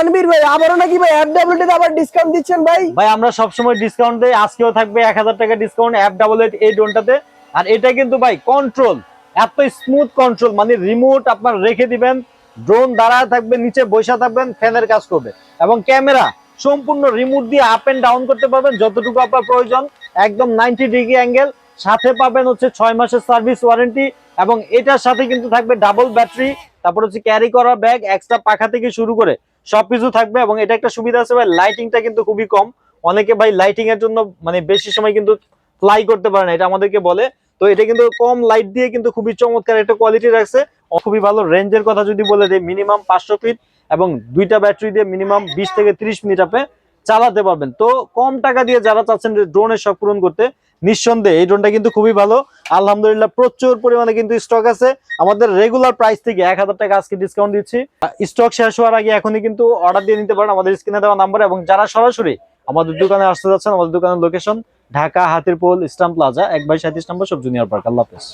তানবীর ভাই আবারও নাকি ভাই এফডব্লিউটি তে আবার ডিসকাউন্ট দিচ্ছেন ভাই। ভাই, আমরা সবসময় ডিসকাউন্ট দেই, আজকেও থাকবে এক হাজার টাকা ডিসকাউন্ট অ্যাপ ডাবল এইট এই ড্রোনটাতে আর এটা কিন্তু ভাই কন্ট্রোল এত স্মুথ কন্ট্রোল মানে রিমোট আপনার রেখে দিবেন ড্রোন দাঁড়ায় থাকবে, নিচে বসে থাকবেন, ফ্যানের কাজ করবে। এবং ক্যামেরা সম্পূর্ণ রিমোট দিয়ে আপ এন্ড ডাউন করতে পারবেন, যতটুকু আপনার প্রয়োজন, একদম নাইনটি ডিগ্রি অ্যাঙ্গেল সাথে পাবেন হচ্ছে ছয় মাসের সার্ভিস ওয়ারেন্টি এবং এটার সাথে কিন্তু থাকবে ডাবল ব্যাটারি তারপর হচ্ছে ক্যারি করার ব্যাগ এক্সট্রা পাখা থেকে শুরু করে। সবকিছু থাকবে এবং এটা একটা সুবিধা আছে ভাই লাইটিংটা কিন্তু খুবই কম। অনেকে ভাই লাইটিং এর জন্য মানে বেশি সময় কিন্তু ফ্লাই করতে পারে না, এটা আমাদেরকে বলে। তো এটা কিন্তু কম লাইট দিয়ে কিন্তু খুবই চমৎকার একটা কোয়ালিটি রাখছে। খুবই ভালো রেঞ্জের কথা যদি বলে দেয় মিনিমাম পাঁচশো ফিট এবং দুইটা ব্যাটারি দিয়ে মিনিমাম বিশ থেকে ত্রিশ মিনিট আপনি চালাতে পারবেন। তো কম টাকা দিয়ে যারা চাচ্ছেন ড্রোনের শখ পূরণ করতে, নিঃসন্দেহে এই ড্রোনটা কিন্তু খুবই ভালো। আলহামদুলিল্লাহ, প্রচুর পরিমাণে কিন্তু স্টক আছে। আমাদের রেগুলার প্রাইস থেকে এক হাজার টাকা আজকে ডিসকাউন্ট দিচ্ছি। স্টক শেষ হওয়ার আগে এখনই কিন্তু অর্ডার দিয়ে নিতে পারেন আমাদের স্ক্রিনে দেওয়া নাম্বার এবং যারা সরাসরি আমাদের দোকানে আসতে যাচ্ছেন, আমাদের দোকানের লোকেশন ঢাকা হাতিরপুল, ইসলাম প্লাজা এক বাই সাঁত্রিশ নম্বর সব জুনিয়র পার্ক আল্লাহ হাফেজ।